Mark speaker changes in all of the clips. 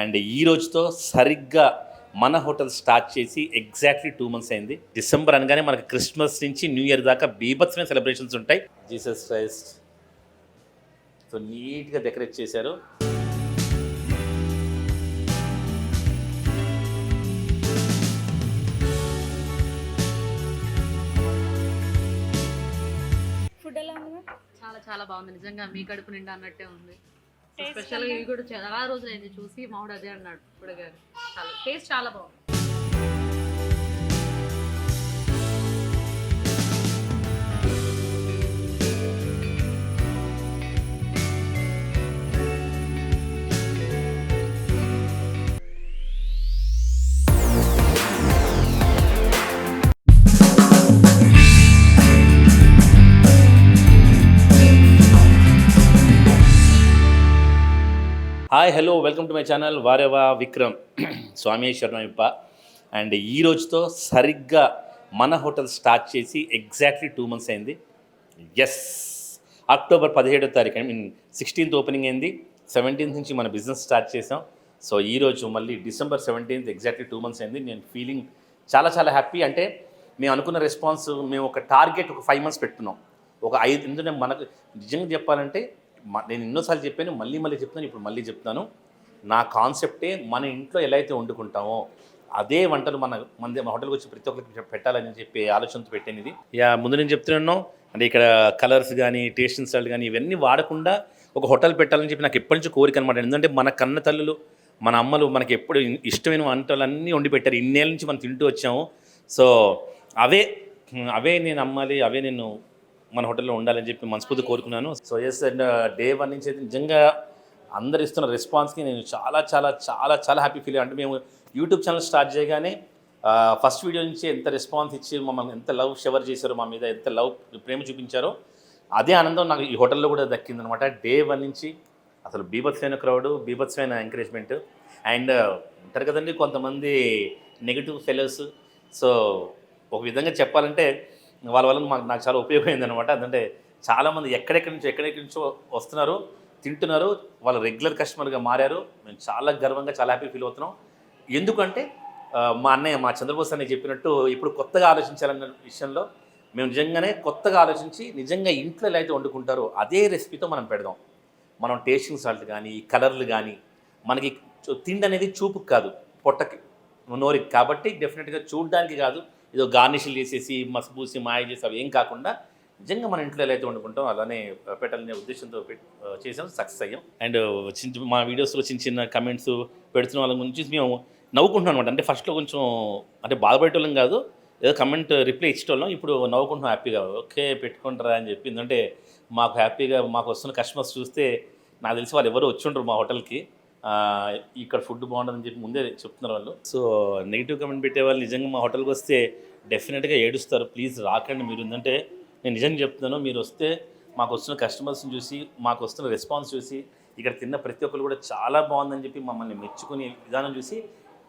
Speaker 1: And ఈ రోజుతో సరిగ్గా మన హోటల్ స్టార్ట్ చేసి ఎగ్జాక్ట్లీ టూ మంత్స్ అయింది. డిసెంబర్ అనగానే మనకి క్రిస్మస్ నుంచి న్యూ ఇయర్ దాకా బీభత్సమైన సెలబ్రేషన్స్ ఉంటాయి. జీసస్ క్రైస్ట్ సో నీట్గా డెకరేట్ చేశారు.
Speaker 2: ఫుడ్ ఎలా ఉంది మ్యామ్?
Speaker 3: చాలా చాలా బాగుంది. నిజంగా మీ కడుపు నిండా అన్నట్టే ఉంది.
Speaker 2: Taste
Speaker 3: స్పెషల్ ఇవి కూడా చాలా రోజులు అయింది చూసి మామిడి అదే అన్నాడు. ఇప్పుడు గారు చాలా టేస్ట్ చాలా బాగుంది.
Speaker 1: Hi hello welcome to my channel Vareva Vikram. Swami శరణమిప్ప and ఈ రోజుతో సరిగ్గా మన హోటల్ స్టార్ట్ చేసి ఎగ్జాక్ట్లీ టూ మంత్స్ అయింది. ఎస్ అక్టోబర్ పదిహేడో తారీఖు ఐ మీన్ సిక్స్టీన్త్ ఓపెనింగ్ అయింది. సెవెంటీన్త్ నుంచి మన బిజినెస్ స్టార్ట్ చేసాం సో ఈ రోజు మళ్ళీ December seventeenth exactly two months అయింది. నేను ఫీలింగ్ చాలా చాలా హ్యాపీ అంటే మేము అనుకున్న రెస్పాన్స్ మేము ఒక టార్గెట్ ఒక ఫైవ్ మంత్స్ పెట్టుకున్నాం. ఒక ఐదు ఎందుకంటే మనకు నిజంగా చెప్పాలంటే నేను ఎన్నోసార్లు చెప్పాను మళ్ళీ మళ్ళీ చెప్తాను ఇప్పుడు మళ్ళీ చెప్తాను నా కాన్సెప్టే మన ఇంట్లో ఎలా అయితే వండుకుంటామో అదే వంటలు మన మన హోటల్కి వచ్చి ప్రతి ఒక్కరికి పెట్టాలని చెప్పి ఆలోచనతో పెట్టేది. ఇక యా ముందు నేను చెప్తున్నాను అంటే ఇక్కడ కలర్స్ కానీ టేస్టింగ్ సాల్ట్ కానీ ఇవన్నీ వాడకుండా ఒక హోటల్ పెట్టాలని చెప్పి నాకు ఎప్పటి నుంచి కోరిక అనమాట ఎందుకంటే మన కన్న తల్లులు మన అమ్మలు మనకి ఎప్పుడు ఇష్టమైన వంటలు అన్నీ వండి పెట్టారు. ఇన్నేళ్ళ నుంచి మనం తింటూ వచ్చాము. సో అవే అవే నేను అమ్మాలి అవే నేను మన హోటల్లో ఉండాలని చెప్పి మనస్ఫూర్తి కోరుకున్నాను. So yes and uh, day one నుంచి అయితే నిజంగా అందరు ఇస్తున్న రెస్పాన్స్కి నేను చాలా చాలా చాలా చాలా హ్యాపీ ఫీల్ అంటే మేము యూట్యూబ్ ఛానల్ స్టార్ట్ చేయగానే ఫస్ట్ వీడియో నుంచి ఎంత రెస్పాన్స్ ఇచ్చి మమ్మల్ని ఎంత లవ్ షవర్ చేశారో మా మీద ఎంత లవ్ ప్రేమ చూపించారో అదే ఆనందం నాకు ఈ హోటల్లో కూడా దక్కిందనమాట డే వన్ నుంచి అసలు బీభత్సమైన క్రౌడ్ బీభత్సమైన ఎంకరేజ్మెంట్ అండ్ ఉంటారు కదండి కొంతమంది నెగిటివ్ ఫెలోస్ సో ఒక విధంగా చెప్పాలంటే వాళ్ళ వల్ల మాకు నాకు చాలా ఉపయోగమైంది అనమాట ఎందుకంటే చాలామంది ఎక్కడెక్కడి నుంచో ఎక్కడెక్కడి నుంచో వస్తున్నారు తింటున్నారు వాళ్ళు రెగ్యులర్ కస్టమర్గా మారారు. మేము చాలా గర్వంగా చాలా హ్యాపీ ఫీల్ అవుతున్నాం. ఎందుకంటే మా అన్నయ్య మా చంద్రబోస్ అన్నయ్య చెప్పినట్టు ఇప్పుడు కొత్తగా ఆలోచించాలన్న విషయంలో మేము నిజంగానే కొత్తగా ఆలోచించి నిజంగా ఇంట్లో ఎలా అయితే వండుకుంటారో అదే రెసిపీతో మనం పెడదాం. మనం టేస్టింగ్ సాల్ట్ కానీ కలర్లు కానీ మనకి తిండి అనేది చూపుకి కాదు పొట్టకి నోరికి. కాబట్టి డెఫినెట్గా చూడడానికి కాదు ఏదో గార్నిషిల్ చేసేసి మసబూసి మాయ చేసి అవి ఏం కాకుండా నిజంగా మన ఇంట్లో ఎలా అయితే వండుకుంటాం అలానే పెట్టాలనే ఉద్దేశంతో చేసాం సక్సెస్ అయ్యాం. అండ్ చిన్న మా వీడియోస్లో చిన్న చిన్న కమెంట్స్ పెడుతున్న వాళ్ళ గురించి మేము నవ్వుకుంటున్నాం అనమాట అంటే ఫస్ట్లో కొంచెం అంటే బాధపడేటోళ్ళం కాదు ఏదో కమెంట్ రిప్లై ఇచ్చేటోళ్ళం ఇప్పుడు నవ్వుకుంటున్నాం హ్యాపీగా. ఓకే పెట్టుకుంటారా అని చెప్పి ఎందుకంటే మాకు హ్యాపీగా మాకు వస్తున్న కస్టమర్స్ చూస్తే నాకు తెలిసి వాళ్ళు ఎవరు వచ్చి ఉండరు మా హోటల్కి. ఇక్కడ ఫుడ్ బాగుంటుందని చెప్పి ముందే చెప్తున్నారు వాళ్ళు. సో నెగిటివ్ కమెంట్ పెట్టే వాళ్ళు నిజంగా మా హోటల్కి వస్తే డెఫినెట్గా ఏడుస్తారు. ప్లీజ్ రాకండి మీరు. ఎందుకంటే నేను నిజంగా చెప్తున్నాను మీరు వస్తే మాకు వస్తున్న కస్టమర్స్ని చూసి మాకు వస్తున్న రెస్పాన్స్ చూసి ఇక్కడ తిన్న ప్రతి ఒక్కరు కూడా చాలా బాగుందని చెప్పి మమ్మల్ని మెచ్చుకునే విధానం చూసి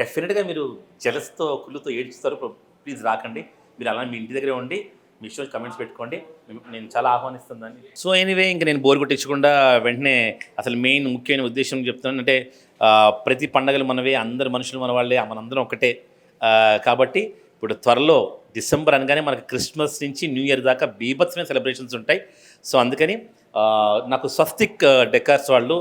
Speaker 1: డెఫినెట్గా మీరు జలస్తో కుళ్ళుతో ఏడుస్తారు. ప్లీజ్ రాకండి. మీరు అలా మీ ఇంటి దగ్గరే ఉండి మీ షో కమెంట్స్ పెట్టుకోండి. నేను చాలా ఆహ్వానిస్తుందని సో ఎనీవే ఇంకా నేను బోర్ కొట్టించకుండా వెంటనే అసలు మెయిన్ ముఖ్యమైన ఉద్దేశం చెప్తున్నాను. అంటే ప్రతి పండగలు మనవే అందరు మనుషులు మన వాళ్ళే మనందరం ఒకటే. కాబట్టి ఇప్పుడు త్వరలో డిసెంబర్ అనగానే మనకు క్రిస్మస్ నుంచి న్యూ ఇయర్ దాకా బీభత్సమైన సెలబ్రేషన్స్ ఉంటాయి. సో అందుకని నాకు స్వస్తిక్ డెకర్స్ వాళ్ళు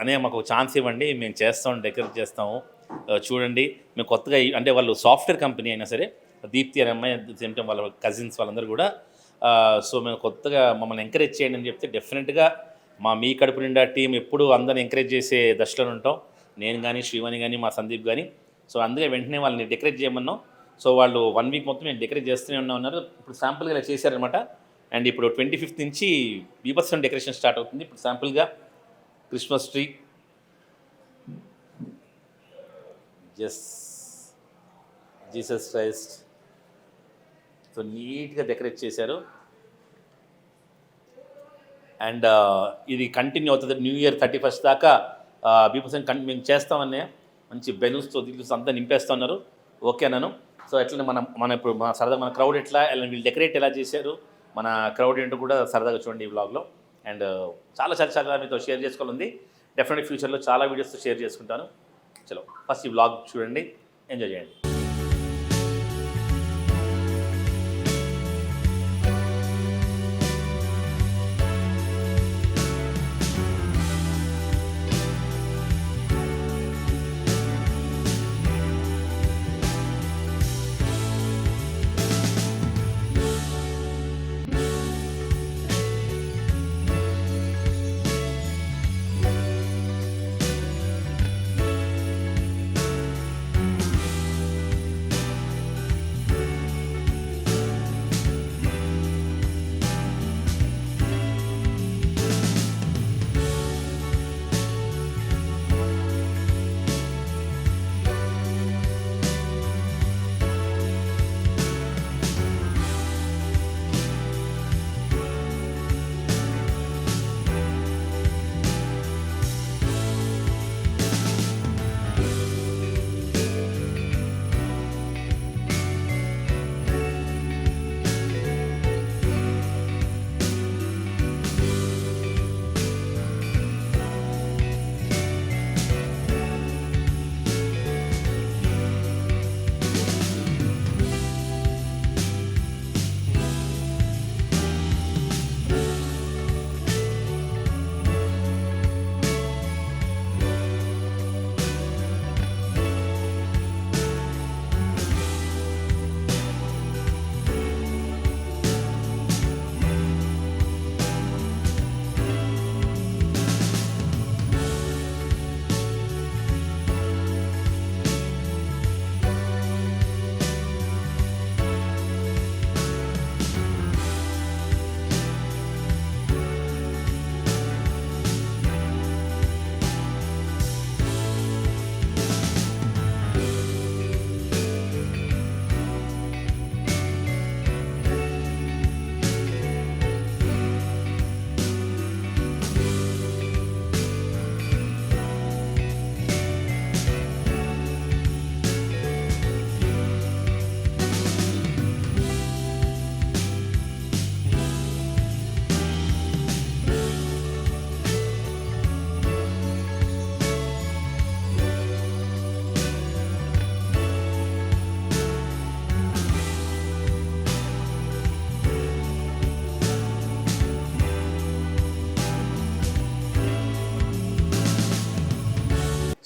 Speaker 1: అనే మాకు ఒక ఛాన్స్ ఇవ్వండి. మేము చేస్తాం డెకరేట్ చేస్తాము. చూడండి. మేము కొత్తగా అంటే వాళ్ళు సాఫ్ట్వేర్ కంపెనీ అయినా సరే దీప్తి అనే అమ్మాయి సేమ్ టైం వాళ్ళ కజిన్స్ వాళ్ళందరూ కూడా సో మేము కొత్తగా మమ్మల్ని ఎంకరేజ్ చేయండి అని చెప్తే డెఫినెట్గా మా మీ కడుపు నిండా టీం ఎప్పుడు అందరిని ఎంకరేజ్ చేసే దశలో ఉంటాం. నేను కానీ శ్రీవాణి కానీ మా సందీప్ కానీ సో అందుకే వెంటనే వాళ్ళని డెకరేట్ చేయమన్నాం. సో వాళ్ళు వన్ వీక్ మొత్తం మేము డెకరేట్ చేస్తూనే ఉన్నా ఉన్నారు ఇప్పుడు శాంపుల్గా ఇలా చేశారనమాట అండ్ ఇప్పుడు ట్వంటీ ఫిఫ్త్ నుంచి బీభత్సం డెకరేషన్ స్టార్ట్ అవుతుంది. ఇప్పుడు శాంపుల్గా క్రిస్మస్ ట్రీ జస్ జీసస్ క్రైస్ట్ సో నీట్గా డెకరేట్ చేశారు. అండ్ ఇది కంటిన్యూ అవుతుంది. న్యూ ఇయర్ థర్టీ ఫస్ట్ దాకా బీపర్సెంట్ కన్ మేము చేస్తామని మంచి బెలూన్స్తో దిల్స్ అంతా నింపేస్తున్నారు ఓకే అన్నాను. సో ఎట్లనే మనం మన ఇప్పుడు మన సరదా మన క్రౌడ్ ఎట్లా? వీళ్ళు డెకరేట్ ఎలా చేశారు? మన క్రౌడ్ ఏంటో కూడా సరదాగా చూడండి ఈ బ్లాగ్లో అండ్ చాలా చాలా చాలా మీతో షేర్ చేసుకోవాలంది డెఫినెట్ ఫ్యూచర్లో చాలా వీడియోస్తో షేర్ చేసుకుంటాను. చలో ఫస్ట్ ఈ బ్లాగ్ చూడండి. ఎంజాయ్ చేయండి.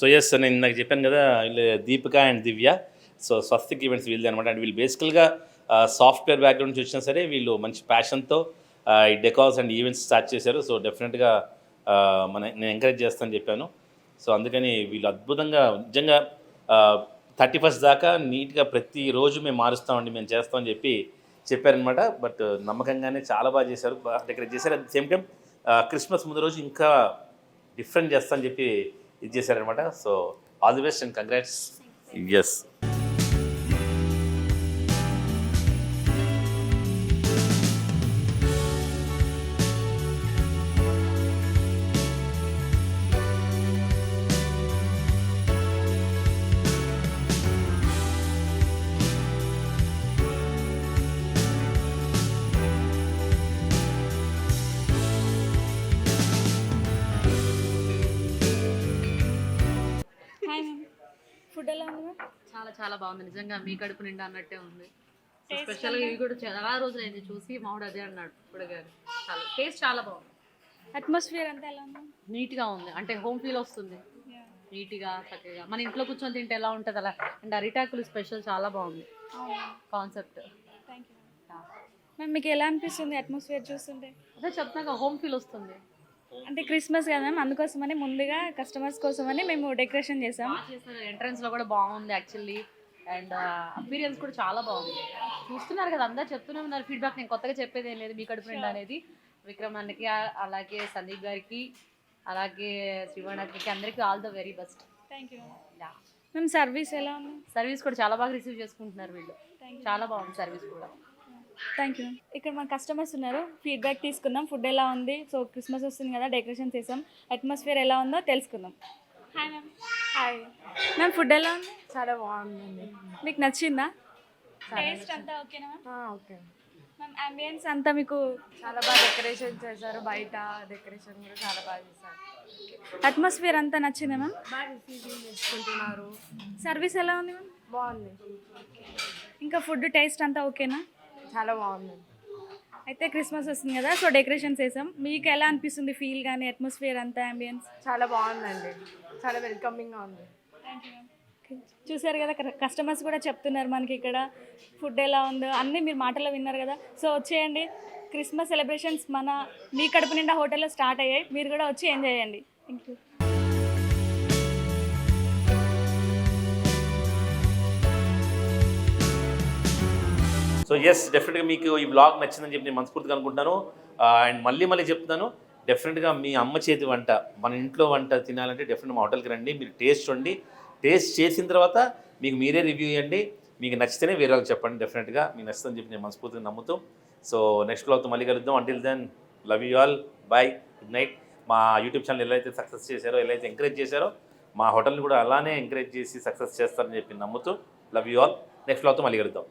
Speaker 1: సో ఎస్ నేను ఇందాక చెప్పాను కదా వీళ్ళు Deepika and Divya. So Swastik events వీళ్ళది అనమాట అండ్ వీళ్ళు బేసికల్గా సాఫ్ట్వేర్ బ్యాక్గ్రౌండ్ నుంచి వచ్చినా సరే వీళ్ళు మంచి ప్యాషన్తో ఈ డెకాల్స్ అండ్ ఈవెంట్స్ స్టార్ట్ చేశారు. సో డెఫినెట్గా మన నేను ఎంకరేజ్ చేస్తానని చెప్పాను. సో అందుకని వీళ్ళు అద్భుతంగా నిజంగా థర్టీ ఫస్ట్ దాకా నీట్గా ప్రతిరోజు మేము మారుస్తామండి మేము చేస్తామని చెప్పి చెప్పారనమాట బట్ నమ్మకంగానే చాలా బాగా చేశారు. బాగా డెకరేట్ చేశారు. At the same time Christmas ముందు రోజు ఇంకా డిఫరెంట్ చేస్తా అని చెప్పి ఇది చేశారనమాట so all the best and congrats yes
Speaker 2: food ఎలా ఉంది
Speaker 3: చాలా చాలా బాగుంది. నిజంగా మీ కడుపు నిండా అన్నట్టే ఉంది. స్పెషల్ ఇవి కూడా చాలా రోజులు అయింది చూసి మామిడి అదే అన్నాడు ఇప్పుడు గారు చాలా టేస్ట్ చాలా బాగుంది.
Speaker 2: అట్మాస్ఫియర్ అంతా ఎలా ఉంది?
Speaker 3: నీట్గా ఉంది. అంటే హోమ్ ఫీల్ వస్తుంది. నీట్గా చక్కగా. మన ఇంట్లో కూర్చొని తింటే ఎలా ఉంటుంది అలా? అండ్ అరిటాకులు స్పెషల్ చాలా బాగుంది. కాన్సెప్ట్
Speaker 2: థ్యాంక్ యూ మ్యామ్ మీకు ఎలా అనిపిస్తుంది అట్మాస్ఫియర్ చూస్తుంటే?
Speaker 3: అదే చెప్తున్నాక హోమ్ ఫీల్ వస్తుంది.
Speaker 2: అంటే క్రిస్మస్ కదా మ్యామ్ అందుకోసమని ముందుగా కస్టమర్స్ కోసమని మేము డెకరేషన్ చేసాం.
Speaker 3: ఎంట్రన్స్లో కూడా బాగుంది యాక్చువల్లీ అండ్ అపీరియన్స్ కూడా చాలా బాగుంది. చూస్తున్నారు కదా అందరు చెప్తూనే ఉన్నారు. ఫీడ్బ్యాక్ నేను కొత్తగా చెప్పేది ఏం లేదు మీ కడుపు నిండా అనేది. విక్రమ్ అన్నకి అలాగే సందీప్ గారికి అలాగే శ్రీవణకి అందరికీ all the very best
Speaker 2: thank you ma'am service ఎలా ఉంది?
Speaker 3: సర్వీస్ కూడా చాలా బాగా రిసీవ్ చేసుకుంటున్నారు వీళ్ళు. చాలా బాగుంది సర్వీస్ కూడా.
Speaker 2: థ్యాంక్ యూ ఇక్కడ మన కస్టమర్స్ ఉన్నారు. ఫీడ్బ్యాక్ తీసుకుందాం. ఫుడ్ ఎలా ఉంది? సో క్రిస్మస్ వస్తుంది కదా డెకరేషన్ చేసాం. అట్మాస్ఫియర్ ఎలా ఉందో తెలుసుకుందాం. Hi ma'am hi ma'am food ఎలా ఉంది?
Speaker 4: చాలా బాగుందండి.
Speaker 2: మీకు నచ్చిందా? టేస్ట్ అంతా ఓకేనా మ్యామ్
Speaker 4: ఓకే.
Speaker 2: మ్యామ్ అంబియన్స్ అంతా మీకు
Speaker 4: చాలా బాగా డెకరేషన్ చేశారు. బయట డెకరేషన్ కూడా చాలా బాగా చేశారు.
Speaker 2: అట్మాస్ఫియర్ అంతా నచ్చిందా మ్యామ్
Speaker 4: బాగా రిసీవింగ్ చేసుకుంటున్నారు.
Speaker 2: సర్వీస్ ఎలా ఉంది మ్యామ్
Speaker 4: బాగుంది.
Speaker 2: ఇంకా ఫుడ్ టేస్ట్ అంతా ఓకేనా
Speaker 4: చాలా బాగుంది.
Speaker 2: అయితే క్రిస్మస్ వస్తుంది కదా సో డెకరేషన్స్ వేసాం మీకు ఎలా అనిపిస్తుంది ఫీల్ కానీ అట్మాస్ఫియర్ అంతా అంబియన్స్
Speaker 4: చాలా బాగుందండి. చాలా వెల్కమింగ్గా ఉంది.
Speaker 2: చూసారు కదా కస్టమర్స్ కూడా చెప్తున్నారు మనకి ఇక్కడ ఫుడ్ ఎలా ఉందో అన్నీ మీరు మాటల్లో విన్నారు కదా. సో వచ్చేయండి క్రిస్మస్ సెలబ్రేషన్స్ మన మీ కడుపు నిండా హోటల్లో స్టార్ట్ అయ్యాయి. మీరు కూడా వచ్చి ఎంజాయ్ చేయండి. థ్యాంక్ యూ
Speaker 1: సో ఎస్ డెఫినెట్గా మీకు ఈ బ్లాగ్ నచ్చిందని చెప్పి నేను మనస్ఫూర్తిగా అనుకుంటున్నాను. అండ్ మళ్ళీ మళ్ళీ చెప్తున్నాను డెఫినెట్గా మీ అమ్మ చేతి వంట మన ఇంట్లో వంట తినాలంటే డెఫినెట్ మా హోటల్కి రండి మీరు టేస్ట్ చూడండి. టేస్ట్ చేసిన తర్వాత మీకు మీరే రివ్యూ ఇవ్వండి. మీకు నచ్చితేనే వేరే వాళ్ళకి చెప్పండి డెఫినెట్గా మీకు నచ్చుతుందని చెప్పి నేను మనస్ఫూర్తిగా నమ్ముతూ. సో నెక్స్ట్ బ్లాగ్తో మళ్ళీ కలుద్దాం. Until then love you all bye good night మా యూట్యూబ్ ఛానల్ ఎలా అయితే సక్సెస్ చేశారో ఎలా అయితే ఎంకరేజ్ చేశారో మా హోటల్ని కూడా అలానే ఎంకరేజ్ చేసి సక్సెస్ చేస్తారని చెప్పి నమ్ముతూ లవ్ యూ ఆల్ నెక్స్ట్ బ్లాగ్తో మళ్ళీ కలుద్దాం.